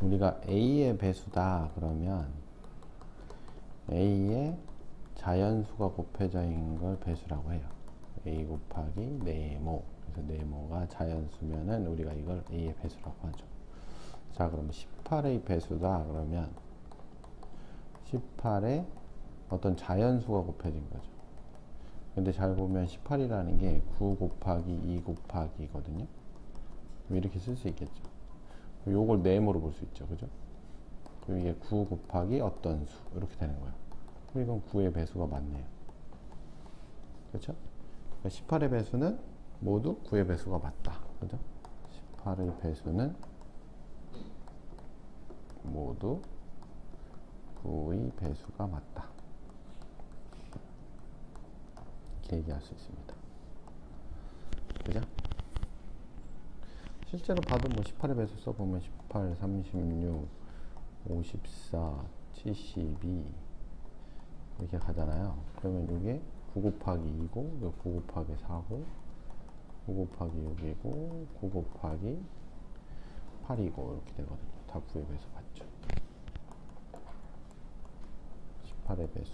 우리가 A의 배수다 그러면 A의 자연수가 곱해져 있는 걸 배수라고 해요. A 곱하기 네모. 그래서 네모가 자연수면은 우리가 이걸 A의 배수라고 하죠. 자, 그러면 18의 배수다 그러면 18에 어떤 자연수가 곱해진 거죠. 근데 잘 보면 18이라는 게 9 곱하기 2 곱하기거든요. 이렇게 쓸 수 있겠죠. 요걸 네모로 볼 수 있죠. 그죠? 그럼 이게 9 곱하기 어떤 수 이렇게 되는 거예요. 그럼 이건 9의 배수가 맞네요. 그렇죠? 18의 배수는 모두 9의 배수가 맞다. 그죠? 18의 배수는 모두 9의 배수가 맞다. 이렇게 얘기할 수 있습니다. 그죠? 실제로 봐도 뭐 18의 배수 써보면 18, 36, 54, 72 이렇게 가잖아요. 그러면 이게 9 곱하기 2고, 9 곱하기 4고, 9 곱하기 6이고, 9 곱하기 8이고 이렇게 되거든요. 다 9의 배수 맞죠? 18의 배수.